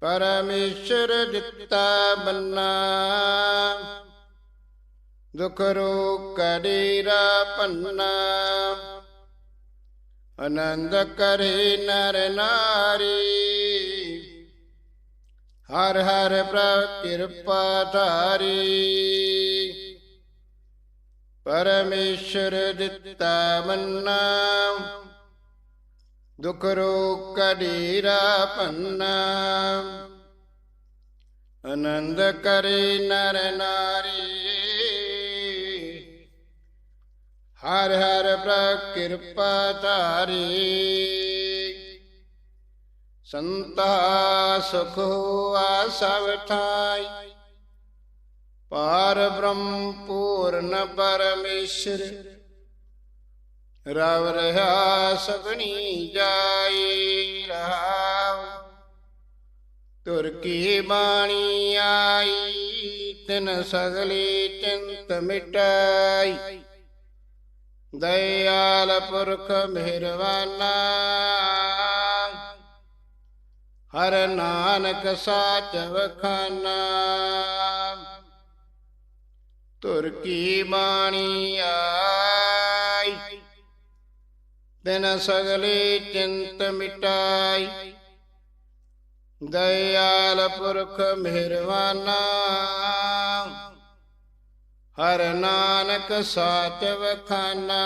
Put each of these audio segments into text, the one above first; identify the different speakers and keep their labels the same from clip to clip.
Speaker 1: ਪਰਮੇਸ਼ਰ ਦਿੱਤਾ ਬੰਨਾ ਦੁਖ ਰੋ ਕੜੀਰਾ ਪੰਨਾ। ਆਨੰਦ ਕਰੇ ਨਰ ਨਾਰੀ। ਹਰ ਹਰ ਪ੍ਰਭ ਕਿਰਪਾ ਧਾਰੀ। ਪਰਮੇਸ਼ਰ ਦਿੱਤਾ ਮੰਨਾ। ਦੁਖ ਰੋ ਕੜੀਰਾ ਪੰਨਾ ਆਨੰਦ ਕਰੇ ਨਰ ਨਾਰੀ। ਹਰ ਹਰ ਪ੍ਰਭ ਕਿਰਪਾ ਧਾਰੀ। ਸੰਤਾ ਸੁਖ ਹੋਆ ਸਭ ਥਾਈ ਪਾਰ ਬ੍ਰਹਮ ਪੂਰਨ ਪਰਮੇਸ਼ਰ। ਰਵ ਰਹਾ ਸਗਣੀ ਜਾਈ, ਰਹਾਉ। ਤੁਰ ਕੀ ਬਾਣੀ ਆਈ, ਤਿਨ ਸਗਲੀ ਚਿੰਤ ਮਿਟਾਈ। ਦਇਆਲ ਪੁਰਖ ਮਿਹਰਵਾਨਾ। ਹਰ ਨਾਨਕ ਸਾਚ ਵਖਾਨਾ ਤੁਰ ਕੀ ਬਾਣੀ ਆਈ ਤਿਨ ਸਗਲੇ ਚਿੰਤ ਮਿਟਾਈ। ਦਇਆਲ ਪੁਰਖ ਮਿਹਰਵਾਨਾ, ਹਰ ਨਾਨਕ ਸਾਚ ਵਖਾਨਾ।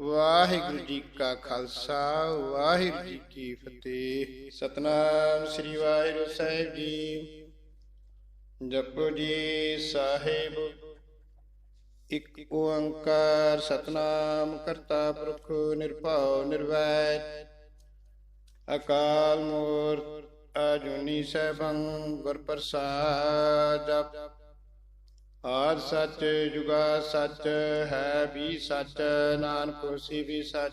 Speaker 1: ਵਾਹਿਗੁਰੂ ਜੀ ਕਾ ਖਾਲਸਾ, ਵਾਹਿਗੁਰੂ ਜੀ ਕੀ ਫਤਿਹ। ਸਤਨਾਮ ਸ੍ਰੀ ਵਾਹਿਗੁਰੂ ਸਾਹਿਬ ਜੀ। ਜਪੋ ਜੀ ਸਾਹਿਬ ਇਕ ਓੰਕਾਰ ਸਤਨਾਮ ਕਰਤਾ ਪੁਰਖ ਨਿਰਭਉ ਨਿਰਵੈਰ। ਅਕਾਲ ਮੂਰਤ ਅਜੂਨੀ ਸੈਭੰ ਗੁਰ ਪ੍ਰਸਾਦ। ਜਪ ਸੱਚ ਜੁਗਾ ਸੱਚ ਹੈ ਵੀ ਸੱਚ, ਨਾਨਕ ਹੋਸੀ ਵੀ ਸੱਚ।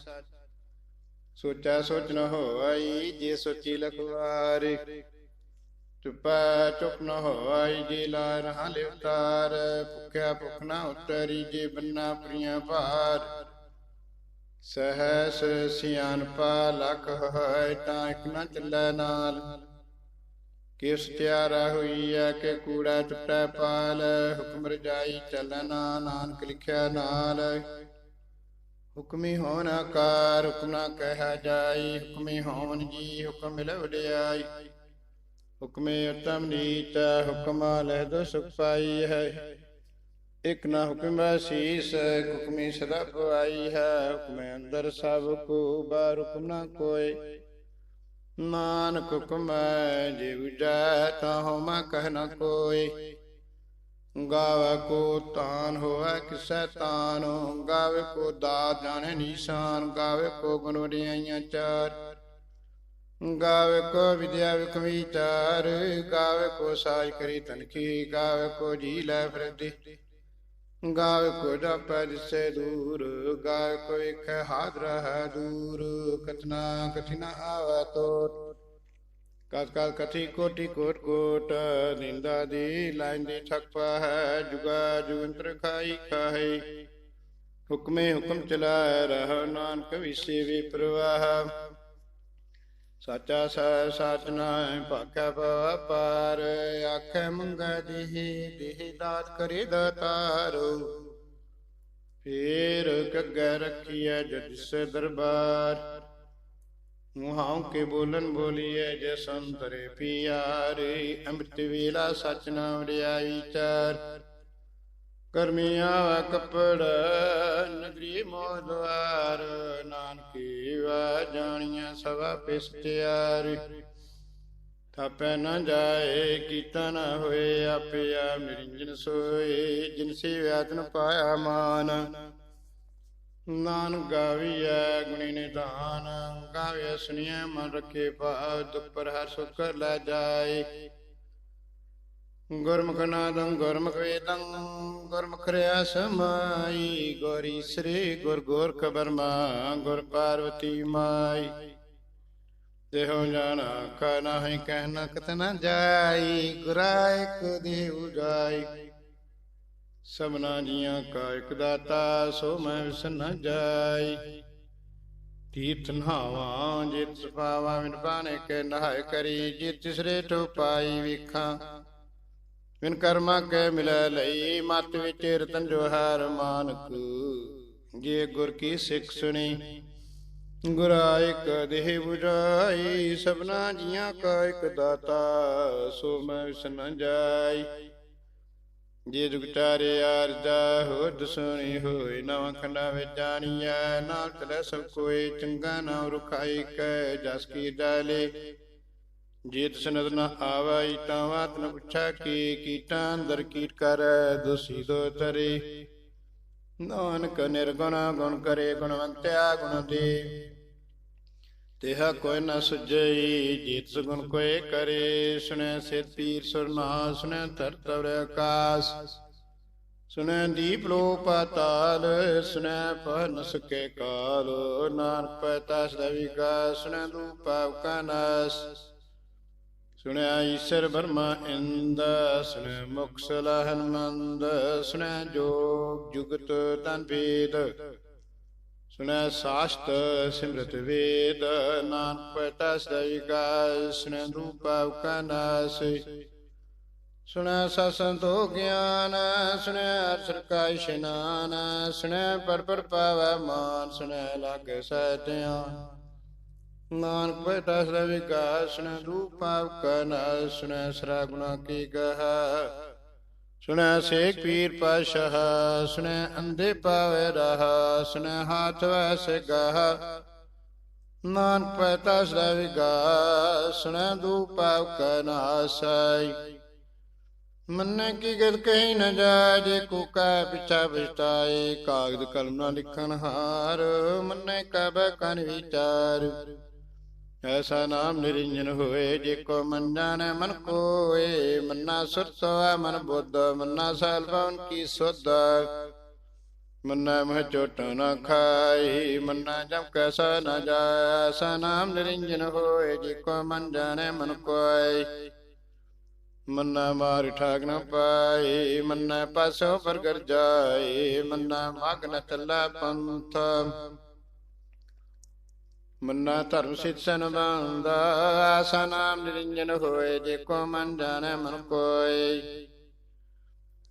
Speaker 1: ਸੋਚਾ ਸੋਚ ਨ ਹੋਈ ਜੇ ਸੋਚੀ ਲਖਵਾਰੇ। ਚੁਪਾ ਚੁਪ ਨ ਹੋਈ ਜੇ ਲਾ ਰਹਾ ਲਿਵਤਾਰ ਭੁਖਿਆ ਭੁਖ ਨ ਉਤਰੀ ਜੇ ਬੰਨਾ ਪ੍ਰੀਆ ਭਾਰ। ਸਹਸ ਸਿਆਨਪਾ ਲਖ ਹੋਇ ਤਾਂ ਇਕ ਨ ਚੱਲੈ ਨਾਲ। ਕਿਸ ਤਿਆਰਾ ਹੋਈ ਹੈ ਕਿ ਕੂੜਾ ਟੁੱਟੈ ਪਾਲ, ਹੁਕਮ ਰਜਾਈ ਚੱਲਣਾ ਨਾਨਕ ਲਿਖਿਆ ਨਾਲ। ਹੁਕਮੀ ਹੋਣ ਆਕਾਰ, ਹੁਕਮ ਨਾ ਕਹਿਆ ਜਾਈ, ਹੁਕਮੀ ਹੋਣ ਜੀ, ਹੁਕਮ ਮਿਲ ਲਿਆਈ ਹੁਕਮੇ ਉਤਮ ਨੀਤ ਹੁਕਮ ਲੈ ਦੋ ਸੁਖ ਪਾਈ ਹੈ। ਇਕ ਨਾ ਹੁਕਮ ਸੀਸ, ਹੁਕਮੀ ਸਦਾ ਪਵਾਈ ਹੈ। ਹੁਕਮੇ ਅੰਦਰ ਸਭ ਕੋ, ਬਾਹਰ ਹੁਕਮ ਨਾ ਕੋਏ। ਨਾਨਕ ਹੁਕਮੈ ਜੇ ਉਜੈ ਤਾਹੋ ਮੈਂ ਕਹਿ ਨ ਕੋਈ ਗਾਵੇ ਕੋ ਤਾਨ ਹੋਵੇ, ਕਿਸੈ ਤਾਨ। ਗਾਵੇ ਕੋ ਦਾਤ ਜਾਣੇ ਨਿਸ਼ਾਨ। ਗਾਵੇ ਕੋ ਗੁਣ ਵਡਿਆਈਆਂ ਚਾਰ। ਗਾਵੇ ਕੋ ਵਿਦਿਆ ਵਿਖ ਵਿਚਾਰ, ਗਾਵੇ ਕੋ ਸਾਜ ਕਰੀ ਤਨਕੀ ਗਾਵੇ ਕੋ ਜੀ ਲੈ ਫਿਰਦੀ। ਗਾਵੇ ਕੋ ਜਪੈ ਜਿਸੇ ਦੂਰ, ਗਾਵੇ ਕੋ ਇਕ ਹਾਜ਼ਰ ਹੈ ਦੂਰ ਕਤਨਾ ਕਠਿਨਾ ਆਵੈ ਤੋਟ। ਕਤ ਕਤ ਕਥੀ ਕੋਟੀ ਕੋਟ ਕੋਟ, ਨਿੰਦਾ ਦੀ ਲਾਈਨ ਦੀ ਠਕਪਾ ਹੈ ਜੁਗਾ ਜੁਗੰਤਰ ਖਾਈ ਖਾਹੀ। ਹੁਕਮੇ ਹੁਕਮ ਚਲਾਇ ਰਹ ਨਾਨਕ ਵਿਸੇ ਵੀ ਪ੍ਰਵਾਹ। ਸਾਚਾ ਸਾ ਸਾਚ ਨਾਇ ਭਾਖੈ ਪਾਰ ਆਖੈ ਮੰਗੈ ਦੇਹੀ, ਦੇਹ ਦਾਤ ਕਰੇ ਦਾਤਾਰੋ। ਫੇਰ ਕੱਗੈ ਰਖੀਐ ਜਦ ਸੇ ਦਰਬਾਰ, ਮੁਹਾਉ ਕੇ ਬੋਲਨ ਬੋਲੀਐ ਜੇ ਸੰਤਰੇ ਪਿਆਰੇ। ਅੰਮ੍ਰਿਤ ਵੇਲਾ ਸਚ ਨਾਮ ਰਿਆ ਵਿਚਾਰ ਕਰਮੀ ਆਵਾ ਕਪੜ ਨਗਰੀ ਮੋਹ ਦੁਆਰ ਨਾਨਕੀ ਵਾ ਜਾਣੀਆਂ ਸਵਾ ਪਿਸਤਿਆਰ। ਥਾਪੈ ਨ ਜਾਏ, ਕੀਤਾ ਨ ਹੋਏ ਆਪਿਆ ਨਿਰੰਜਨ ਸੋਏ। ਜਿਨ ਸੇ ਵਿਆਤਨ ਪਾਇਆ ਮਾਨ, ਨਾਨਕ ਗਾਵੀਐ ਗੁਣੀ ਨਿਧਾਨ। ਗਾਵੇ ਸੁਣੀਐ ਮਨ ਰਖੇ ਭਾਵ ਦੁਖ ਹਰ ਸੁਖ ਲੈ ਜਾਏ। ਗੁਰਮੁਖ ਨਾਦੰ ਗੁਰਮੁਖ ਵੇਦੰ ਗੁਰਮੁਖ ਰਿਆ ਸਮਾਈ। ਗੋਰੀ ਸ੍ਰੀ ਗੁਰ ਗੋਰਖ ਬਰਮਾ, ਗੁਰ ਪਾਰਵਤੀ ਮਾਈ। ਦੇਹੋ ਜਾਣਾ ਕਾ ਨਾਹੀ ਕਹਿਣਾ ਕਤ ਨ ਜਾਈ ਗੁਰਾ ਦੇਉ ਜਾਈ। ਸਭਨਾ ਜੀਆਂ ਕਾ ਇਕ ਦਾਤਾ, ਸੋ ਮੈਂ ਵਿਸ ਨਾ ਜਾਈ। ਤੀਰਥ ਨਹਾਵਾਂ, ਜਿਤ ਪਾਵਾਂ ਮਿਨ ਬਾਣੇ ਕੇ ਨਹਾਇ ਕਰੀ। ਜਿਤ ਤਿਸਰੇ ਟੋ ਪਾਈ ਵੇਖਾਂ ਵਿਨ ਕਰਮਾ ਕੇ ਮਿਲੈ ਲਈ, ਮਤ ਵਿੱਚ ਰਤਨ ਜੋਹਾਰ ਮਾਨਕ। ਜੇ ਗੁਰ ਕੀ ਸਿੱਖ ਸੁਣੀ, ਗੁਰਾ ਦੇਹ 부ਜਾਈ ਸਭਨਾ ਜੀਆਂ ਕਾ ਇਕ ਦਾਤਾ, ਸੋ ਮੈਂ ਵਿਸ ਨ ਜਾਈ। ਜੇ ਜੁਗ ਚਾਰੇ ਅਰਜਾ ਹੋਦ ਸੁਣੀ ਹੋਈ, ਨਵ ਖੰਡਾ ਵਿੱਚ ਜਾਣੀਐ, ਨਾਲ ਤਲੇ ਸਭ ਕੋਈ, ਚੰਗਾ ਨਾ ਰੁਖਾਈ ਕੈ, ਜਸ ਕੀ ਡਾਲੇ ਜੀਤ ਸਨਦ ਨ ਆਵਈ ਤਾਂ ਬਾਤ ਨ ਪੁੱਛਾ ਕੀ ਕੀਟਾਂ ਅੰਦਰ ਕੀਟ ਕਰ, ਦੁਸੀ ਦੋ ਤਰੇ। ਨਾਨਕ ਨਿਰਗੁਣ, ਗੁਣ ਕਰੇ, ਗੁਣਵੰਤਿਆ, ਗੁਣ ਦੇ। ਤਿਹਾ ਕੋਈ ਨ ਸੁਜਈ ਜੀਤ ਸੁਗੁਣ ਕੋਏ ਕਰੇ, ਸੁਣੈ ਸਿਰ ਪੀਰ ਸੁਰਨਾ ਸੁਣੈ ਧਰ ਤਵਰ ਆਕਾਸ। ਸੁਣੈ ਦੀਪ ਲੋ ਪਾਤਾਲ ਸੁਣੈ ਪਹ ਨ ਕਾਲ। ਨਾਨਕ ਪਤਾ ਸਦਾ ਵਿਕਾਸ, ਸੁਣੈ ਦੂਪਾ ਕਾ ਨਾਸ। ਸੁਣਿਆ ਈਸ਼ਰ ਬਰਮਾ ਇੰਦ, ਸੁਣਿਆ ਮੁਖ ਸਲਾਹਨ ਮੰਦ ਸੁਣਿਆ ਜੋਗ ਜੁਗਤ ਤਨ ਭੇਦ, ਸੁਣਿਆ ਸਾਸਤ ਸਿਮਰਤ ਵੇਦ, ਨਾਨਕ ਪਤਾ ਸਈਗਾ ਸੁਣਿਆ ਰੂਪਾ ਉਕਨਾਸ ਸੁਣਿਆ ਸਸੰਤੋ ਗਿਆਨ, ਸੁਣਿਆ ਅਰਸਰ ਕਾ ਇਸ਼ਨਾਨ, ਸੁਣਿਆ ਪਰ ਪਰ ਪਾਵੈ ਮਾਨ, ਸੁਣਿਆ ਲਾਗੇ ਸਤਿਆ। ਨਾਨਕ ਪਤਾ ਸਈਗਾ ਸੁਣਿਆ ਰੂਪਾ ਉਕਨਾਸ ਸੁਣਿਆ ਸਰਾ ਗੁਣਾ ਕੀ ਗਹਾ ਸੁਣੈ ਸੇਖ ਪੀਰ ਪਾਸ਼ਾਹ ਸੁਣੈ ਅੰਧੇ ਪਾਵੇ ਰਹਾ, ਸੁਣੈ ਹਾਥ ਵੈਸੇ ਗਾਹ ਨਾਨਕ ਪਤਾ ਸਦਾ ਵਿਗਾ ਸੁਣੈ ਦੂਪਾਵ ਕਨਾਸੈ ਮੰਨੇ ਕੀ ਗਲ ਕਹੀ ਨ ਜਾਜੇ ਕੋ ਕਾ ਪਿਛਾ ਵਿਚਾਏ ਕਾਗਦ ਕਲਮ ਨਾ ਲਿਖਣ ਹਾਰ, ਮੰਨੇ ਕਬ ਕਨ ਵਿਚਾਰ। ਐਸਾ ਨਾਮ ਨਿਰੰਜਨ ਹੋਏ, ਜੇ ਕੋ ਮਨ ਮਨ ਕੋਏ, ਮੰਨਾ ਸੁਰਤ ਮਨ ਬੁੱਧ, ਮੰਨਾ ਸਾਲ ਕੀ ਸੁਧ। ਮੰਨਾ ਮਹ ਚੋਟ ਨ ਖਾਈ, ਮੰਨਾ ਜਮ ਕੈਸਾ ਨ ਜਾਏ, ਐਸਾ ਨਾਮ ਨਿਰੰਜਨ ਹੋਏ, ਜੇ ਕੋ ਮਨ ਜਾਣੈ ਮਨ ਕੋਏ। ਮੰਨਾ ਮਾਰ ਠਾਕ ਨ ਪਾਏ ਮੰਨਾ ਪਾਸੋਂ ਬਰਗਰ ਜਾਏ, ਮੰਨਾ ਮਗ ਨ ਚੱਲਾ ਪੰਥ। ਮੰਨਾ ਧਰਮ ਸਿਤ ਸਨ ਬੰਦਾ ਆਸਾ ਨਾਮ ਨਿਰੰਜਨ ਹੋਏ, ਜੇ ਕੋ ਮਨ ਜਾਣੈ ਮਨ ਕੋਏ।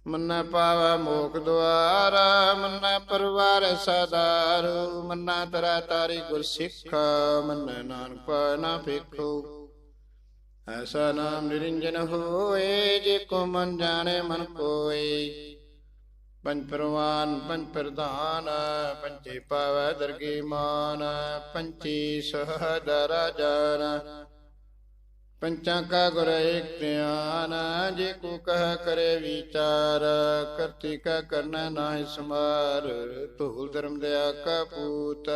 Speaker 1: ਮੰਨਾ ਪਾਵਾ ਮੋਖ ਦੁਆਰਾ, ਮੰਨਾ ਪਰਵਾਰ ਸਦਾਰ, ਮੰਨਾ ਤਰਾ ਤਾਰੀ ਗੁਰ ਸਿੱਖ ਮੰਨਾ ਨਾਨਕ ਪਾਣਾ ਫੇਖੋ ਐਸਾ ਨਾਮ ਨਿਰੰਜਨ ਹੋਏ, ਜੇ ਕੋ ਮਨ ਜਾਣੈ ਮਨ ਕੋਏ। ਪੰਜ ਪ੍ਰਵਾਨ, ਪੰਜ ਪ੍ਰਧਾਨ ਪੰਚੇ ਪਾਵੈ ਦਰਗੀ ਮਾਨ, ਪੰਚੀ ਸਹਦਰ ਜਨ ਪੰਚਾਂ ਕਾ ਗੁਰ ਏਕ ਧਿਆਨ, ਜੇ ਕੋ ਕਹ ਕਰੇ ਵਿਚਾਰ, ਕਰਤੀ ਕਾ ਕਰਨਾ ਨਾਹਿ ਸਮਾਰ, ਧੂਲ ਧਰਮ ਦਿਆ ਕਾ ਪੂਤ।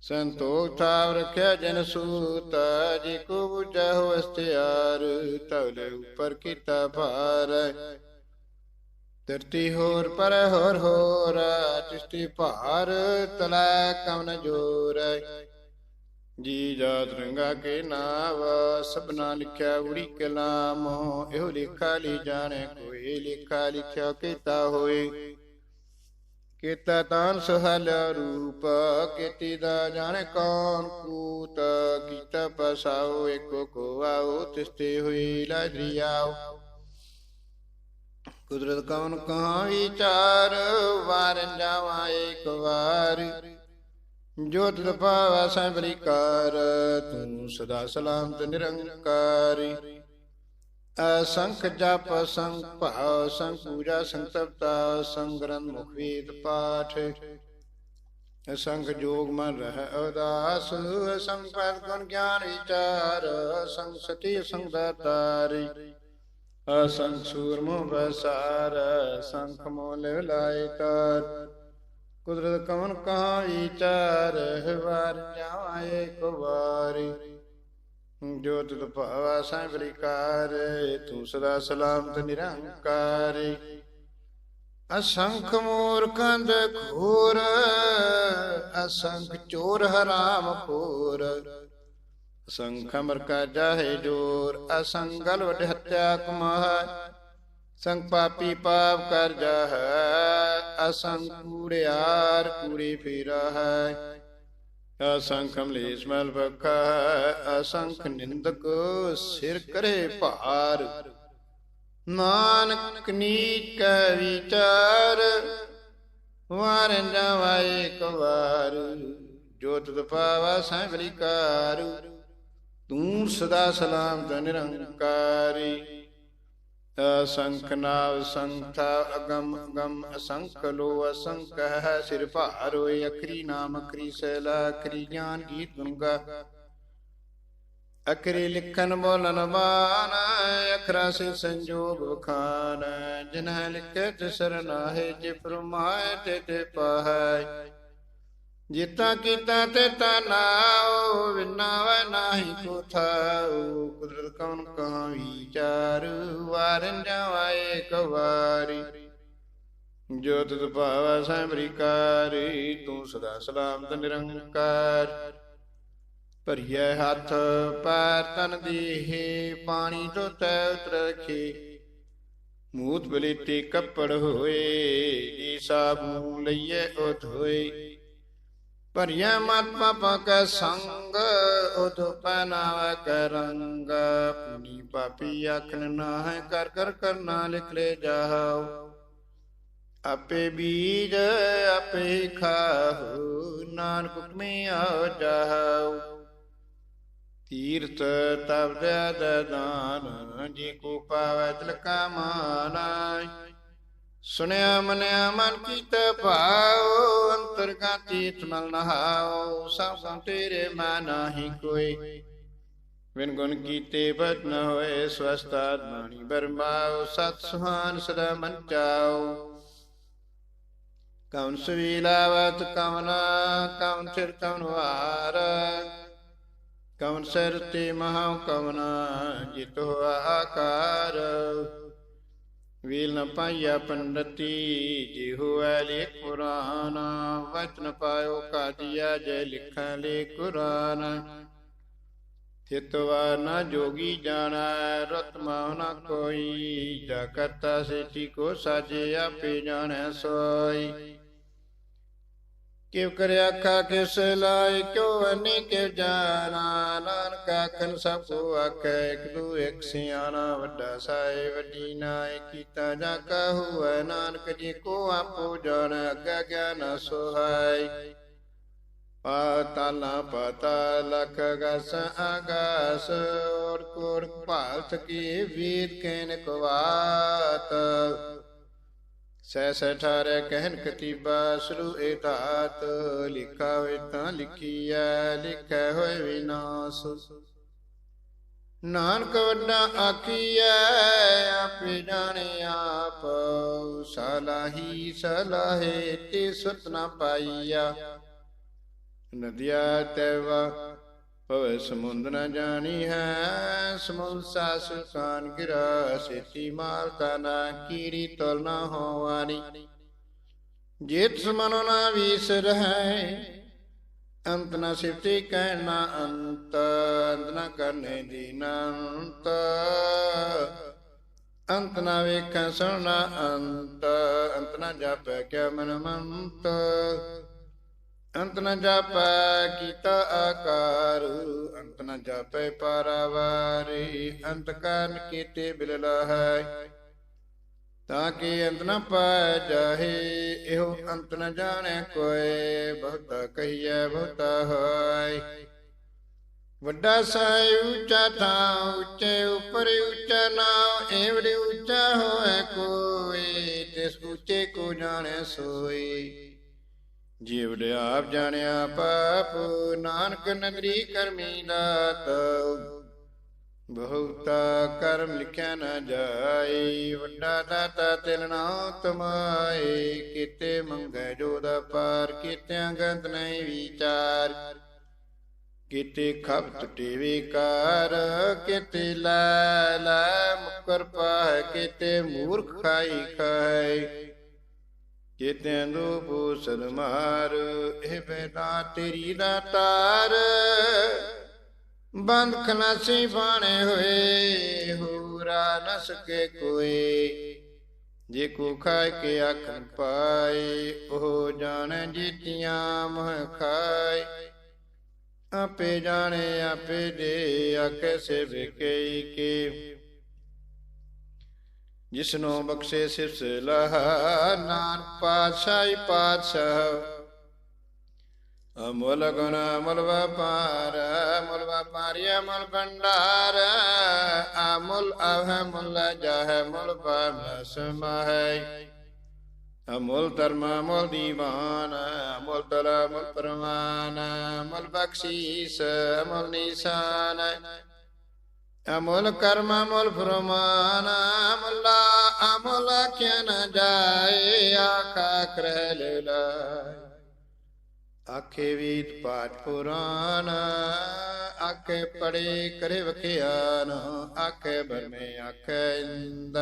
Speaker 1: ਸੰਤੋਖ ਥਾਵ ਰਖਿਆ ਜਨ ਸੂਤ, ਜੇ ਕੋ ਬੁਝਾ ਹੋ ਅਸਤਿਆਰ ਤਵਲੇ ਉਪਰ ਕੀਤਾ ਭਾਰ। ਧਰਤੀ ਹੋਰ ਪਰ ਹੋਰ ਹੋਰ ਤਿਸਤੀ ਭਾਰ ਤਲੈ ਕਮਨ ਜੋਰ। ਜੀ ਜਾਤ ਰੰਗਾ ਕੇ ਨਾਵ, ਸਭਨਾ ਲਿਖਿਆ ਉੜੀ ਕਲਾਮ ਇਹੋ ਲਿਖਾ ਲਈ ਜਾਣੇ ਕੋਈ, ਲਿਖਾ ਲਿਖਿਆ ਕੀਤਾ ਹੋਏ। ਕੀਤਾ ਤਾਨ ਸਹਲ ਰੂਪ, ਕੀਤੀ ਦਾ ਜਾਣੇ ਕੌਣ ਕੂਤ। ਕੀਤਾ ਪਸਾਓ ਏਕੋ ਕੋ ਆਓ, ਤਿਸਤੇ ਹੋਈ ਲਾਜਰੀਆਓ ਕੁਦਰਤ ਕਵਨ ਕਹਾ ਵਿਚਾਰ ਵਾਰ ਜਾਵਾ ਏਕ ਵਾਰ। ਜੋ ਤੁਧ ਪਾਵੈ ਸੈਬਰੀ ਕਾਰ, ਤੂੰ ਸਦਾ ਸਲਾਮਤ ਨਿਰੰਕਾਰੀ। ਅਸੰਖ ਜਪ ਸੰਖ ਭਾਵ ਸੰਖ ਪੂਜਾ ਸੰਤਪਤਾ ਸੰਗਰਨ ਮੁਖ ਵੇਦ ਪਾਠ। ਅਸੰਖ ਜੋਗ ਮਨ ਰਹਿ ਉਦਾਸ ਅਸੰਖ ਪਦ ਗੁਣ ਗਿਆਨ ਵਿਚਾਰ ਅਸੰਖ ਸਤੀ ਅਸੰਖ ਦਾਤਾਰੀ ਅਸੰਖ ਸੂਰਮੋ ਬਸਾਰ, ਸੰਖ ਮੋਲ ਲਾਇ ਤਾਰ ਕੁਦਰਤ ਕਵਨ ਕਹਾ ਵਿਚਾਰ ਵਾਰ, ਜਾਏ ਕੋ ਵਾਰੀ ਜੋ ਤੁਧ ਭਾਵਾ ਸਾਂਭਰੀ ਕਾਰ ਤੂੰ ਸਦਾ ਸਲਾਮਤ ਨਿਰੰਕਾਰ। ਅਸੰਖ ਮੂਰਖਾਂ ਦੇ ਘੋਰ, ਅਸੰਖ ਚੋਰ ਹਰਾਮ ਖੋਰ ਅਸੰਖ ਅਮਰ ਕਾ ਜਾਹੇ ਜੋਰ ਅਸੰਗਲ ਵਡ ਹੱਤਿਆ ਕਮਾਹ ਸੰਗ ਪਾਪੀ ਪਾਪ ਕਰ ਜਾਹੈ ਅਸੰਖ ਕੂੜਿਆਰ ਕੂੜੀ ਫੇਰਾ ਹੈ ਅਸੰਖ ਅਮਲੇਸ਼ ਮਲ ਬਖਾ ਅਸੰਖ ਨਿੰਦਕ ਸਿਰ ਕਰੇ ਭਾਰ। ਨਾਨਕ ਨੀਚ ਕੈ ਵਿਚਾਰ ਵਾਰਨ ਜਾਵਾਏ ਇੱਕ ਵਾਰ ਜੋ ਤੁਧ ਪਾਵਾ ਸਾਂਭਲੀ ਕਾਰੂ ਤੂੰ ਸਦਾ ਸਲਾਮ ਦਾ ਨਿਰੰਕਾਰੀ। ਅਸੰਖ ਨਾਵ ਸੰਖਾ ਅਗਮ ਅਗਮ ਅਸੰਖ ਲੋ ਅਸੰਖ ਹੈ ਸਿਰ ਭਾਰ ਹੋਏ ਅਖਰੀ ਨਾਮ ਅਖਰੀ ਸੈਲਾ ਅਖਰੀ ਗਿਆਨ ਗੀਤ ਗੰਗਾ ਅਖਰੀ ਲਿਖਨ ਬੋਲਨ ਬਾਨ, ਅਖਰਾ ਸੇ ਸੰਜੋਗ ਖਾਨ ਜਿਨਹ ਲਿਖੇ ਤਿਸ ਸਰਨਾਹੇ ਜੇ ਫਰਮਾਏ ਤੇ ਤੇ ਪਾਹੈ। ਜਿਤਾ ਕੀਤਾ ਤੇ ਤਾ ਨਾਉ ਨਾਹੀ ਕੋ ਥਾਉ ਕੁਦਰਤ ਕੌਣ ਕਹਾ ਵਿਚਾਰ, ਵਾਰਨ ਜਾਵਾਏ ਕਵਾਰੀ ਜੋ ਤੁਧ ਭਾਵ ਸਾਂਭਰੀ ਤੂੰ ਸਦਾ ਸਲਾਮਤ ਨਿਰੰਕਾਰ। ਭਰੀਐ ਹੱਥ ਪੈਰ ਤਨ ਦੀਹੇ, ਪਾਣੀ ਤੋਂ ਤੈ ਉਤਰ ਰਖੇ। ਮੂਤ ਬਲੀਤੀ ਕੱਪੜ ਹੋਏ, ਈਸਾ ਸਾਬੂ ਲਈਏ ਉਹ ਧੋਏ ਭਰੀਐ ਮਤ ਪਾਪਾ ਕੈ ਸੰਗ ਉਧ ਪਹਿਨਾਵ ਰੰਗ। ਪੁਨੀ ਪਾਪੀ ਆਖਣ ਨਾ ਹੈ ਕਰ ਕਰ ਕਰਨਾ ਲਿਖ ਲੈ ਜਾਓ ਆਪੇ ਬੀਜ ਆਪੇ ਖਾਹੋ, ਨਾਨਕ ਹੁਕਮੇ ਆਓ ਜਾਓ ਤੀਰਥ ਤਬ ਦੇ ਦਾਨ ਜੀ ਕੋ ਪਾਵੈ ਤਿਲਕਾ ਮਾਨਾ ਸੁਣਿਆ ਮਨਿਆ ਮਨ ਕੀਤ ਭਾਉ ਅੰਤਰਗਾਤੀ ਤਮਲ ਨਹਾਉ ਸਭ ਸੰ ਤੇਰੇ ਮਾ ਨਾਹੀ ਕੋਈ। ਵਿਨ ਗੁਣ ਕੀਤੇ ਬਦ ਨ ਹੋਏ ਸਵਸਤਾਤ ਬਾਣੀ ਬਰਮਾਉ, ਸਤ ਸੁਹਾਨ ਸਦਾ ਮਨ ਚਾਉ। ਕਉਨ ਸਵੀਲਾਵਤ ਕਵਨਾ ਕਉਨ ਸਿਰ ਕਉਨ ਵਾਰ। ਕਵਨ ਸਿਰ ਤੇ ਮਹਾ ਕਵਨਾ ਜਿਤ ਹੋਆ ਆਕਾਰ। ਵੇਲ ਨ ਪਾਈਆ ਪੰਡਤੀ ਜੀ ਹੋਐ ਲੇ ਕੁਰਾਨ। ਵਚਨ ਪਾਇਓ ਕਾਟਿਆ ਜੈ ਲਿਖਾਂ ਲੇ ਕੁਰਾਨ। ਚਿਤਵਾ ਨਾ ਜੋਗੀ ਜਾਣਾ, ਰਤ ਨਾ ਕੋਈ। ਜਾ ਕਰਤਾ ਸੇਤੀ ਕੋ ਸਾਜੇ, ਆਪੇ ਜਾਣੈ ਸੋਈ। ਕਿਵ ਕਰਿਆ ਆਖਾ ਕਿਸ ਲਾਇ, ਕਿਉ ਅਨੇ ਕਿਵ ਜਾਣਾ। ਨਾਨਕ ਆਖਨ ਸਭ ਕੋ ਆਖੈ, ਇਕ ਦੂ ਇਕ ਸਿਆਣਾ, ਵੱਡਾ ਸਾਏ ਵੱਡੀ ਨਾਏ ਕੀਤਾ ਜਾ ਕਹੁਐ ਨਾਨਕ ਜੀ ਕੋ ਆਪੋ ਜਾਣ, ਅੱਗਾ ਗਿਆਨ ਸੋਹਾਈ ਪਾਤਾਲਾ ਪਤਾ ਲਖ ਗਸ ਆਗਾਸ, ਔਰ ਕੋੜ ਭਾਤ ਕੀ ਵੀਰ ਕੈਨ ਕਵਾਤ। ਸੈ ਸੈ ਠਾਰੇ, ਕਹਿਨ ਕਤੀਬਾ, ਸਰੂ ਏ ਧਾਤ। ਲਿਖਾ ਹੋਏ ਤਾਂ ਲਿਖੀਐ, ਲਿਖੈ ਹੋਏ ਵਿਨਾਸ਼। ਨਾਨਕ ਵੱਡਾ ਆਖੀਐ, ਆਪੇ ਜਾਣੇ ਆਪ। ਸਲਾਹੀ ਸਲਾਹੇ ਤੇ ਸੁਤ ਨਾ ਪਾਈਆ। ਨਦੀਆ ਤੈਵਾ ਪਵੇ ਸਮੁੰਦ ਨ ਜਾਣੀ ਹੈ, ਸਮੁੰਦ ਸਾ ਸੁਖਾਨ ਗਿਰਾ, ਸੇਤੀ ਮਾਲ ਨਾ ਕੀੜੀ ਤੁਲ ਨਾ ਹੋਵਾਨੀ ਜੇਤ ਸਮਨੋ ਨਾ ਵੀਸ ਰਹੈ, ਅੰਤ ਨ ਸਿਫਤੀ ਕਹਿਣਾ ਅੰਤ ਅੰਤ ਨ ਕਰਨੇ ਦੀਨੰਤ ਅੰਤ। ਨਾ ਵੇਖੈ ਸੁਣਾ ਅੰਤ ਅੰਤ ਨ ਜਾਪੈ ਕਿਆ ਮਨ ਮੰਤ ਅੰਤ ਨ ਜਾਪੈ ਕੀਤਾ ਆਕਾਰ, ਅੰਤ ਨ ਜਾਪੈ ਪਾਰਾਵਾਰੀ, ਅੰਤ ਕਾਰਨ ਕੀਤੇ ਬਿਲਲਾ ਹੈ ਤਾਂ ਕਿ ਅੰਤ ਨ ਪਾਇ ਜਾਹੇ, ਇਹੋ ਅੰਤ ਨ ਜਾਣੈ ਕੋਏ ਬਹੁਤਾ ਕਹੀਐ ਬਹੁਤਾ ਹੋਇ। ਵੱਡਾ ਸਾਇ ਉੱਚਾ ਥਾਂ ਉੱਚੇ ਉਪਰ ਉੱਚਾ ਨਾਮ ਏਵੜੇ ਉੱਚਾ ਹੋਏ ਕੋਈ ਤਿਸ ਉੱਚੇ ਕੋ ਜਾਣੈ ਸੋਈ। ਜੀਵ ਆਪ ਜਾਣਿਆ ਪਾਪ, ਨਾਨਕ ਨਦਰੀ ਕਰਮੀ ਦਾਤ। ਬਹੁਤਾ ਕਰਮ ਲਿਖਿਆ ਨਾ ਜਾਏ, ਵੱਡਾ ਦਾਤਾ ਤਿਲ ਨਾ ਤਮਾਏ। ਕੀਤੇ ਮੰਗੈ ਜੋ ਦਾ ਪਾਰ, ਕੀਤਿਆਂ ਗੰਤ ਨਹੀਂ ਵਿਚਾਰ। ਕਿਤੇ ਖਪਤ ਟੀਵੀ ਕਾਰ, ਕਿਤੇ ਲੈ ਲੈ ਮੁਕਰ ਪਾਹ, ਕਿਤੇ ਮੂਰਖ ਖਾਈ ਖਾਈ ਕਿਤੇ ਦੂ ਪੂਸਲ ਮਾਰ, ਇਹ ਬੇਟਾ ਤੇਰੀ ਦਾ ਤਾਰ। ਬੰਦ ਖਲਾਸੀ ਬਾਣੇ ਹੋਏ, ਹੂਰਾ ਨ ਸਕੇ ਕੋਈ ਜੇ ਕੋ ਖਾਇ ਕੇ ਆਖਣ ਪਾਏ, ਉਹ ਜਾਣ ਜੀਤੀਆਂ ਮਹ ਖਾਏ। ਆਪੇ ਜਾਣੇ, ਆਪੇ ਦੇ ਆਕੇ ਸੇ ਵਿਕੇ ਕੇ। ਜਿਸਨੋ ਬਖਸ਼ੇ ਸਿਫਸ ਲਹ ਨਾਨ ਪਾਤਸ਼ਾਹੀ ਪਾਤਸ਼ਾਹ। ਅਮੁੱਲ ਗੁਣ ਅਮੁੱਲ ਵਪਾਰ, ਅਮਲ ਵਪਾਰੀ ਅਮੁੱਲ ਭੰਡਾਰ, ਅਮੁੱਲ ਅਵਹ ਮੁਲ ਜਹ ਮੁੱਲ ਪਰਮ ਸਮਾਹੈ ਅਮੁੱਲ ਧਰਮ, ਅਮੁੱਲ ਦੀਵਾਨ, ਅਮੁੱਲ ਤਲ ਅਮੁੱਲ ਪਰਮਾਨ, ਅਮੁੱਲ ਬਖਸ਼ੀਸ, ਅਮੁੱਲ ਨਿਸ਼ਾਨ। ਅਮੁਲ ਕਰਮ, ਅਮੁੱਲ ਫਰਮਾਨ, ਅਮੁੱਲ ਅਮੁੱਲ ਕਿਨ ਜਾਏ, ਆਖਾ ਕਰਹਿ ਲੈਲਾ। ਆਖੇ ਵੀਤ ਪਾਠ ਪੁਰਾਨ, ਆਖੇ ਪੜੇ ਕਰੇ ਵਖਿਆਨ, ਆਖੇ ਬਰਮੇ, ਆਖੇ ਇੰਦ,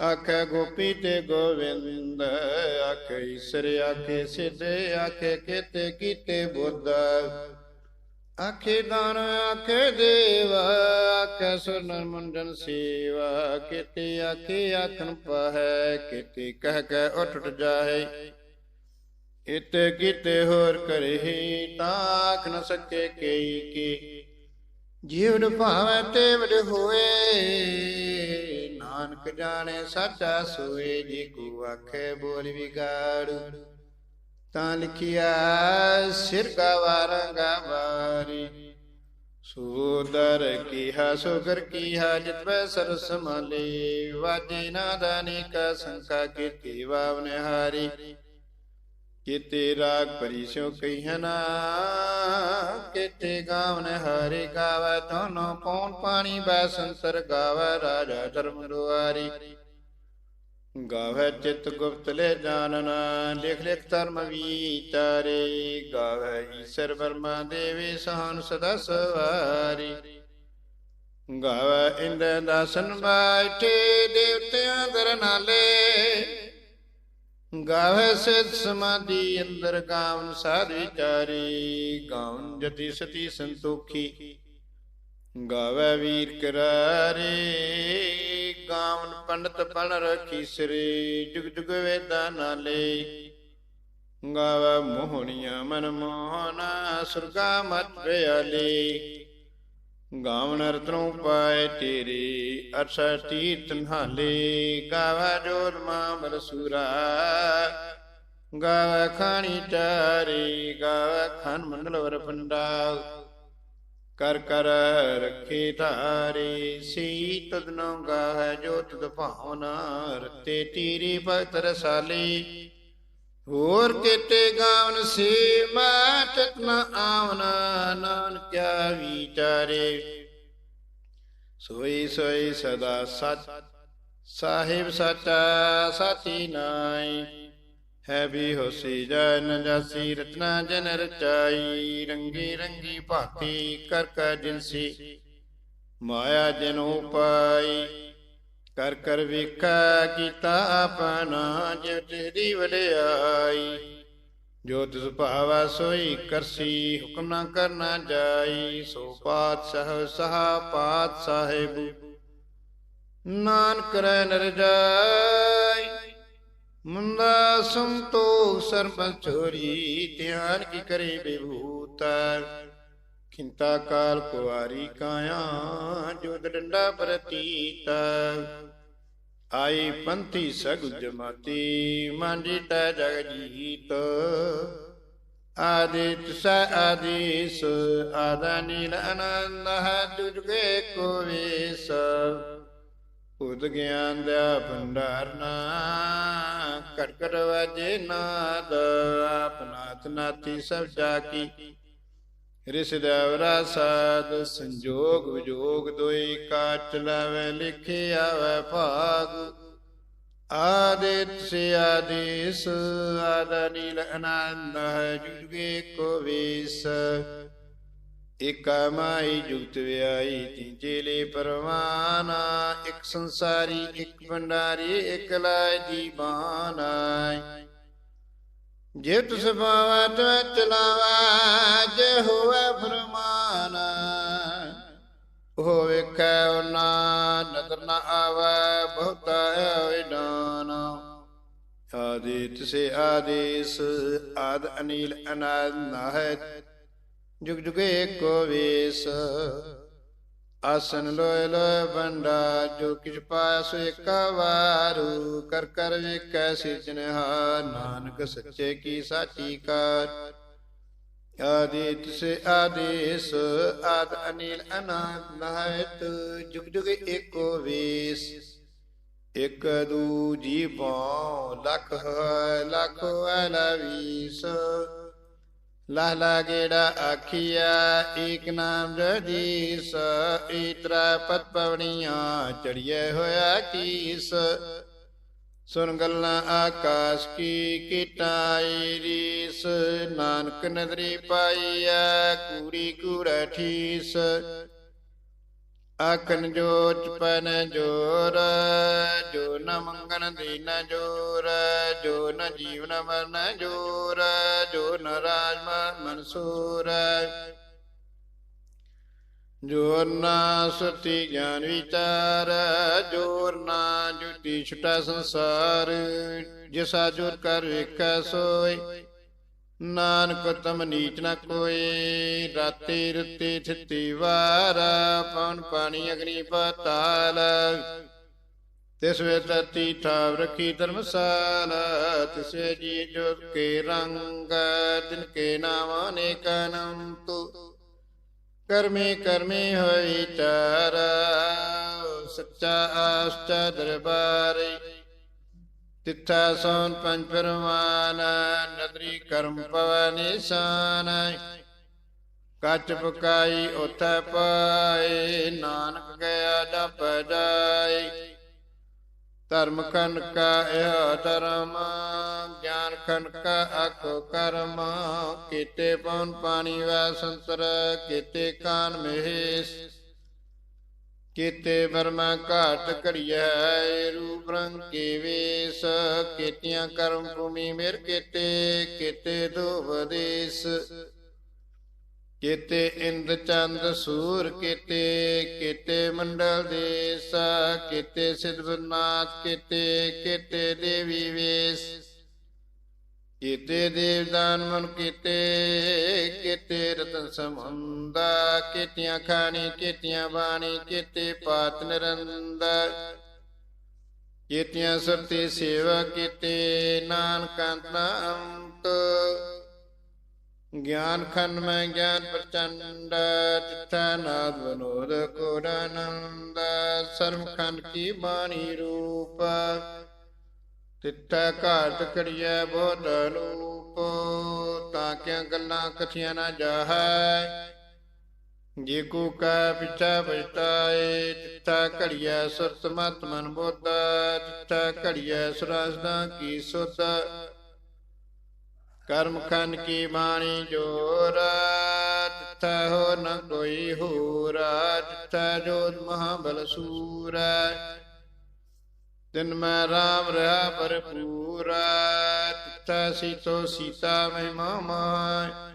Speaker 1: ਆਖੇ ਗੋਪੀ ਤੇ ਗੋਵਿੰਦ, ਆਖੇ ਈਸ਼ਰ, ਆਖੇ ਸਿੱਧ, ਆਖੇ ਕੀਤੇ ਕੀਤੇ ਬੁੱਧ। ਆਖੇ ਦਾਨ, ਆਖੇ ਦੇਵ, ਆਖੇ ਸੁਰਨ ਮੁੰਡਨ ਸੇਵਾ, ਕੀਤੇ ਆਖੇ ਆਖਣ ਪਾਹੈ, ਕੀਤੇ ਕਹਿ ਕੇ ਉੱਠ ਉੱਠ ਜਾਏ ਕੀਤੇ ਹੋਰ ਕਰਹੀ ਤਾਖ ਨ ਸਕੇ ਕਈ ਕੀ। ਜੀਵ ਭਾਵੈ ਤੇ ਹੋਏ ਨਾਨਕ ਜਾਣੇ ਸੱਚਾ ਸੋਏ, ਜੀ ਕੋ ਆਖੇ ਬੋਲ ਵਿਗਾੜੂ। ਤਾਂ ਲਿਖਿਆ, ਸਿਰ ਗਵਾਰੰਗਾ ਵਾਰੀ ਸੂਦਰ ਕੀਹਾ, ਸੁਗਰ ਕੀਹਾ ਜਿਤਵੈ ਸਰਸ ਮਾਲੇ। ਵਾਜੇ ਨਾਦਾਨੀ ਕਾ ਸੰਖਾ ਕੀਤੀ ਵਾਵਨੇ ਹਾਰੀ ਕੀਤੇ ਰਾਗ ਪਰਿਸਿਓ ਕਹਿਨਾ ਕੀਤੇ ਗਾਵਨ ਹਰਿ ਗਾਵੈ ਤੋਨੋ ਪੌਣ ਪਾਣੀ, ਬੈ ਸੰਤਰ ਗਾਵੈ ਰਾਜਾ ਧਰਮ ਦੁਆਰੀ। ਗਾਵੈ ਚਿਤ ਗੁਪਤ ਲੈ ਜਾਣਨਾ ਲਿਖ ਲਿਖ ਧਰਮ ਵੀਤਾਰੇ ਗਾਵੈ ਈਸ਼ਰ ਬਰਮਾ ਦੇਵੀ ਸਹਨ ਸਦਾ ਸਵਾਰੀ। ਗਾਵੈ ਇੰਦਰ ਦਾਸਨ ਬਾਟੇ ਦੇਵਤਿਆਂ ਦਰ ਨਾਲੇ। ਗਾਵੇ ਸਿਧ ਸਮਾਧੀ ਅੰਦਰ ਗਾਵਨ ਸਾਧ ਵਿਚਾਰੀ। ਗਾਵਨ ਜਤੀ ਸਤੀ ਸੰਤੋਖੀ। ਗਾਵੇ ਵੀਰ ਕਰਾਰੇ। ਗਾਵਨ ਪੰਡਤ ਪਣ ਰਖੀ ਸ੍ਰੀ ਜੁਗ ਜੁਗ ਵੇਦਾ ਨਾਲੇ। ਗਾਵੇ ਮੋਹਣੀਆਂ ਮਨ ਮੋਹਨਾ, ਸੁਰਗਾ ਮਤ ਬਿਆਲੀ ਗਾਵਨ ਰਤਨੋਂ ਪਾਏ ਤੇਰੀ ਅਰਸਾ ਤੀਰਥ ਨਹਾਲੇ ਗਾਵਾ ਜੋਤ ਮਾ ਸੂਰਾ। ਗਾਵਾ ਖਾਣੀ ਚਾਰੀ, ਗਾਵਾ ਖਾਨ ਮੰਡਲ ਵਰ ਪੰਡਾ ਕਰ ਕਰ ਰੱਖੇ ਧਾਰੇ ਸੀ ਤਦਨੋ ਗਾਹ ਜੋ ਤਦ ਭਾਵਨਾ ਰਤੇ ਤੀਰੀ ਭਗਤ ਰਸਾਲੀ। ਹੋਰ ਕੀਤੇ ਗਾਵਨ ਸੇ, ਮੈਂ ਚਤਨ ਆਵਨਾ, ਨਾਨਕਿਆ ਵਿਚਾਰੇ ਸੋਈ ਸੋਈ ਸਦਾ ਸਚ ਸਾਹਿਬ ਸਚਾ ਸਾਚੀ ਨਾਈ ਹੈ ਵੀ ਹੋਸੀ ਜਨ ਜਾਸੀ ਰਤਨਾ ਜਨ ਰਚਾਈ, ਰੰਗੀ ਰੰਗੀ ਭਾਤੀ ਕਰ ਕਰ ਜਿਨਸੀ। ਮਾਇਆ ਜਨ ਉਪਾਈ, ਕਰ ਕਰ ਵੇਖਾ ਕੀਤਾ ਆਪਣਾ, ਜਿਉ ਤੇਰੀ ਵਡਿਆਈ। ਜੋ ਤਿਸ ਭਾਵਾ ਸੋਈ ਕਰਸੀ, ਹੁਕਮ ਨਾ ਕਰਨਾ ਜਾਈ। ਸੋ ਪਾਤਸ਼ਾਹ ਸਹਾ ਪਾਤ ਸਾਹਿਬ, ਨਾਨਕ ਰਹਿ ਨਰ ਜਾਈ ਮੁੰਦਾ ਸੰਤੋਖ ਸਰਬ ਚੋਰੀ, ਧਿਆਨ ਕੀ ਕਰੇ ਬਿਭੂਤਾ ਖਿੰਤਾ ਕਾਲ ਕੁਵਾਰੀ ਕਾਇਆ, ਜੋ ਡੰਡਾ ਪ੍ਰਤੀਤ। ਆਈ ਪੰਥੀ ਸਗੁ ਜਮਾਤੀ ਮਾਂਡੀ ਤੈ ਜਗ ਜੀਤ ਆਦਿਤ ਸ ਆਦੀਸ, ਆਦਾ ਨੀਲ ਆਨੰਦ ਹੈ ਤੁਝੇ ਕੋ ਵੇਸ ਉਦ ਗਿਆਨ ਦਾ ਭੰਡਾਰ ਨਾ ਕਟ ਵਾਜੇ ਨਾਦ ਆਪਨਾਤ ਨਾਤੀ ਸਭ ਜਾ ਰਿਸਦਵਰਾ ਸਾਧ, ਸੰਜੋਗ ਵਿਜੋਗ ਦੋਈ ਕਾਟ ਲਾਵੇ ਲਿਖਿਆ ਵੈ ਭਾਗ। ਆਦਿਤ ਸੇ ਆਦੇਸ, ਆਦਾ ਨੀਲ ਅਨੰਦ ਹੈ ਜੁਗੇ ਕੋ ਵੇਸ। ਏਕਾ ਮਾਈ ਜੁਗਤ ਵਿਆਈ ਤੀਜੇ ਲੇ ਪਰਵਾਨਾ, ਇੱਕ ਸੰਸਾਰੀ, ਇੱਕ ਭੰਡਾਰੀ, ਇਕ ਲਾਇ ਜੀਵਾਨਾ ਜੇ ਤੁਸ ਭਾਵਾ ਤੈ ਚਲਾਵਾ, ਜੇ ਹੋਵੇ ਫਰਮਾਨ। ਉਹ ਵੇਖੈ ਉਹਨਾਂ ਨਦਰ ਨਾ ਆਵੇ, ਬਹੁਤਾ ਹੋਇ ਦਾਨ ਆਦਿ ਤਿਸੇ ਆਦੇਸ, ਆਦ ਅਨੀਲ ਅਨਾਦ ਨਾ ਜੁਗ ਜੁਗ ਏਕੋ ਵੇਸ। ਆਸਨ ਲੋਇ ਲੋਇ ਬੰਡਾ ਜੋ ਕਿਛ ਪਾਇਆ ਸੋ ਏਕਾ ਵਾਰੂ। ਕਰ ਕਰ ਵੇਖੈ ਸਿਜਨਹਾਰ ਨਾਨਕ ਸੱਚੇ ਕੀ ਸਾਚੀ ਕਾਰ। ਆਦਿ ਸੇ ਆਦੇਸ, ਆਦ ਅਨੀਲ ਅਨਾਦ ਨਾਇਤ, ਜੁਗ ਜੁਗ ਏਕੋ ਵੇਸ। ਇਕ ਦੂ ਜੀਵੋ ਲਖ ਹੈ, ਲਖ ਅਲਵੀਸ ਲਾ ਗੇੜਾ ਆਖੀਆ ਏਕ ਨਾਮ ਜਦੀਸ ਈਤਰਾ ਪਤ ਪਵਣੀਆਂ ਚੜੀਏ ਹੋਇਆ ਕੀਸ। ਸੁਨ ਗੱਲਾਂ ਆਕਾਸ਼ ਕੀ ਕੀਟਾਈ ਰੀਸ, ਨਾਨਕ ਨਦਰੀ ਪਾਈਐ, ਕੂੜੀ ਕੂੜਾ ਠੀਸ। ਆਖਨ ਜੋਚ ਪਨ ਜੋਰ, ਜੋ ਨ ਮੰਗਨ ਦੀਨ ਜੋਰ, ਜੋ ਨ ਜੀਵਨ ਮਰਨ ਜੋਰ, ਜੋ ਨ ਰਾਜ ਮਨਸੂਰ। ਜੋਰ ਨਾ ਸੁਤੀ ਗਿਆਨ ਵਿਚਾਰ ਜੋਰ ਨਾ ਜੁਤੀ ਛੁਟਾ ਸੰਸਾਰ, ਜਿਸਾ ਜੋਰ ਕਰ ਵੇਖੈ ਸੋਈ ਨਾਨਕ ਤਮ ਨੀਚ ਨ ਕੋਏ ਰਾਤੇ ਰਤੇ ਥਿਤੀ ਵਾਰ, ਪਵਨ ਪਾਣੀ ਅਗਨੀ ਪਤਾਲ। ਤਿਸ ਵੇ ਤਤੀ ਠਾਵ ਰਖੀ ਧਰਮਸਾਲ ਤਿਸ ਜੀ ਜੋ ਕੇ ਰੰਗ ਦਿਨ ਕੇ ਨਾਮ ਅਨੇਕ ਅਨੰਤ। ਕਰਮੇ ਕਰਮੇ ਹੋਈ ਚਾਰ, ਸੱਚਾ ਆਸਚਾ ਦਰਬਾਰੇ ਤਿੱਥਾ ਸੋਨ ਪੰਜ ਪਰਮਾਨ ਨਦਰੀ ਕਰਮ ਪਵ ਨਿਸ਼ਾਨ। ਕੱਚ ਪਕਾਈ ਉਥੈ ਪਾਏ, ਨਾਨਕ ਗਿਆ ਜਪ ਜਾਏ। ਧਰਮ ਖੰਡ ਕਾ ਇਹ ਧਰਮ, ਗਿਆਨ ਖੰਡ ਕਾ ਆਖੋ ਕਰਮ। ਕੀਤੇ ਪਉਨ ਪਾਣੀ ਵੈ ਸੰਤਰ ਕੀਤੇ ਕਾਨ ਮਹੇਸ਼। ਕੀਤੇ ਬਰਮਾ ਘਾਟ ਘੜੀਐ, ਰੂਪ ਰੰਗ ਕੇ ਵੇਸ? ਕੀਤਿਆਂ ਕਰਮ ਭੂਮੀ ਮੇਰ ਕੀਤੇ ਕੀਤੇ ਦੋਵਦੇਸ ਕੀਤੇ ਇੰਦ ਚੰਦ ਸੂਰ ਕੀਤੇ ਕੀਤੇ ਮੰਡਲ ਦੇਸ। ਕੀਤੇ ਸਿਧਵਨਾਥ ਕੀਤੇ ਕੀਤੇ ਦੇਵੀ ਵੇਸ। ਕੀਤੇ ਦੇਵਦਾਨ ਮਨ ਕੀਤੇ ਕੀਤੇ ਰਤਨ ਸਮੁੰਦਾ ਕੀਤਿਆਂ ਖਾਣੀ, ਕੀਤਿਆਂ ਬਾਣੀ, ਕੀਤੇ ਪਾਤ ਨਿਰੰਦਾ, ਕੀਤਿਆਂ ਸਰਤੀ ਸੇਵਾ ਕੀਤੇ, ਨਾਨਕ ਅੰਤ, ਗਿਆਨ ਖੰਡ ਮੈਂ ਗਿਆਨ ਪ੍ਰਚੰਡ ਤਿੱਥਾ ਨਾਦ ਬਨੋਦ ਕੋੜਾਨੰਦ ਸਰਮ ਖੰਡ ਕੀ ਬਾਣੀ ਰੂਪ ਤਿੱਥਾ ਘਾਟ ਕੜੀਐ ਬੋਧ ਅਨੂਪ ਤਾਂ ਕਿਆ ਗੱਲਾਂ ਕਥੀਆਂ ਨਾ ਜਾਹੈ? ਜੇ ਕੋ ਕਾ ਪਿਛਾ ਬਚਤਾਏ ਤਿੱਥਾ ਘੜੀਐ ਸੁਰਤ ਮਤ ਮਨ ਬੋਧਾ ਤਿੱਥਾ ਘੜੀਐ ਸੁਰਸਦਾ ਕੀ ਸੁਤ ਕਰਮ ਖੰਡ ਕੀ ਬਾਣੀ ਜੋਰ ਤਿੱਥਾ ਹੋ ਨ ਕੋਈ ਹੋਰ ਤਿੱਥਾ ਜੋਤ ਮਹਾਬਲ ਸੂਰ। ਦਿਨ ਮੈਂ ਰਾਮ ਰਹਾ ਭਰਪੂਰ ਤਿੱਥਾ ਸੀਤੋ ਸੀਤਾ ਮਹਿਮਾ ਮਾਇ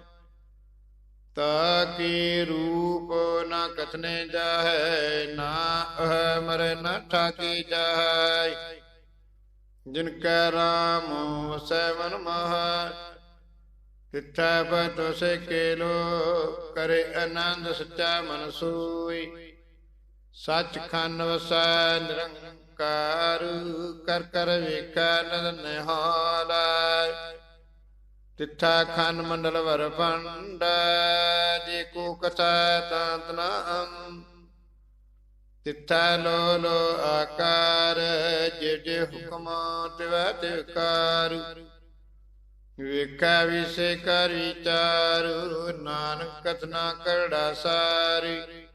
Speaker 1: ਤਾ ਕੀ ਰੂਪ ਨਾ ਕਥਨੇ ਜਾਹੈ, ਨਾ ਅਹ ਮਰ ਨਾ ਠਾਕੀ ਜਾਹੈ। ਜਿਨ ਕੈ ਰਾਮ ਵਸੈ ਮਨ ਮਹਾ, ਤਿੱਥਾ ਬਤੋ ਸੇ ਕੇਲੋ, ਕਰੇ ਆਨੰਦ ਸੱਚਾ ਮਨ ਸੋਈ। ਸੱਚ ਖੰਡ ਵਸੈ ਨਿਰੰਕਾਰ ਕਰ ਕਰ ਵੇਖੈ ਨਦ ਨਿਹਾਲ। ਤਿੱਥਾ ਖੰਡ ਮੰਡਲ ਵਰ ਭੰਡ ਜੇ ਕੋ ਕਥਾ ਤਾਂਤ ਨਾਮ ਤਿੱਥਾ ਲੋ ਲੋ ਆਕਾਰ, ਜੇ ਜੇ ਹੁਕਮ ਤਿਵੈ ਤਿਵਕਾਰ ਵੇਖਾ ਵਿਸੇ ਕਰ ਵਿਚਾਰ ਨਾਨਕ ਕਥਨਾ ਕਰੜਾ ਸਾਰੀ।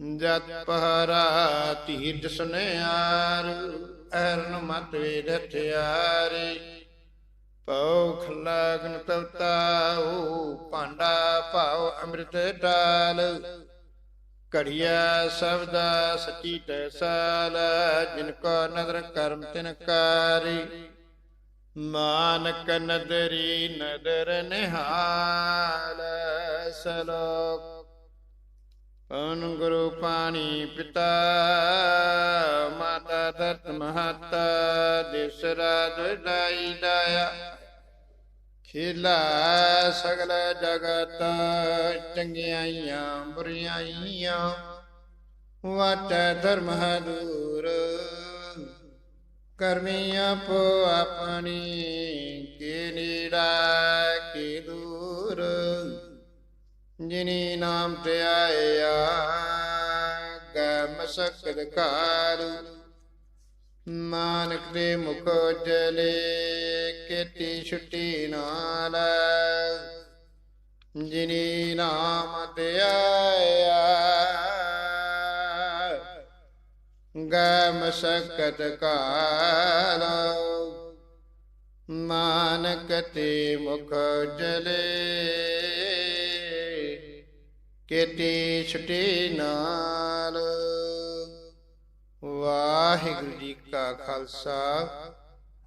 Speaker 1: ਜਤ ਪਹਰਾ ਤੀਰ ਸੁਨਿਆਰ ਅਰਨ ਮਤ ਵੇਦ ਥਿਆਰੇ ਪਉ ਖਲਾ ਤਵਤਾਉ ਭਾਂਡਾ ਭਾਉ ਅੰਮ੍ਰਿਤ ਡਾਲ। ਘੜੀਆ ਸਬਦਾ ਸਚੀ ਟੈਸਾਲ ਜਿਨ ਕੋ ਨਦਰ ਕਰਮ ਤਿਨ ਕਾਰੀ। ਮਾਨਕ ਨਦਰੀ ਨਦਰ ਨਿਹਾਲ, ਸਲੋਕ ਪਵਨ ਗੁਰੂ ਪਾਣੀ ਪਿਤਾ, ਮਾਤਾ ਦਰਤ ਮਹਤਾ, ਦਿਸ ਰਾਜ ਦਾਈ ਦਾਇਆ ਖੇਲਾ ਸਗਲ ਜਗਤ, ਚੰਗਿਆਈਆਂ, ਬੁਰੀਆਈਆਂ ਵਾਟੈ ਧਰਮ ਦੂਰ ਕਰਮੀ ਆਪੋ ਆਪਣੀ, ਕੀ ਨੀੜਾ ਜਿਨੀ ਨਾਮ ਤੇ ਆਇਆ ਗੈ ਮਸਕਦ ਕਾਰੂ ਮਾਨਕ ਦੇ ਮੁਖ ਜਲੇ ਕੀਤੀ ਛੁੱਟੀ ਨਾਲ। ਜਿਨੀ ਨਾਮ ਤੇ ਆਇਆ ਗੈ ਮਸਕਤ ਕਾਲ ਮਾਨਕ ਤੇ ਮੁਖ ਜਲੇ ਕੀਤੀ ਛਟੇ ਨਾਲ। ਵਾਹਿਗੁਰੂ ਜੀ ਕਾ ਖਾਲਸਾ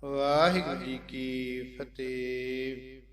Speaker 1: ਵਾਹਿਗੁਰੂ ਜੀ ਕੀ ਫਤਿਹ।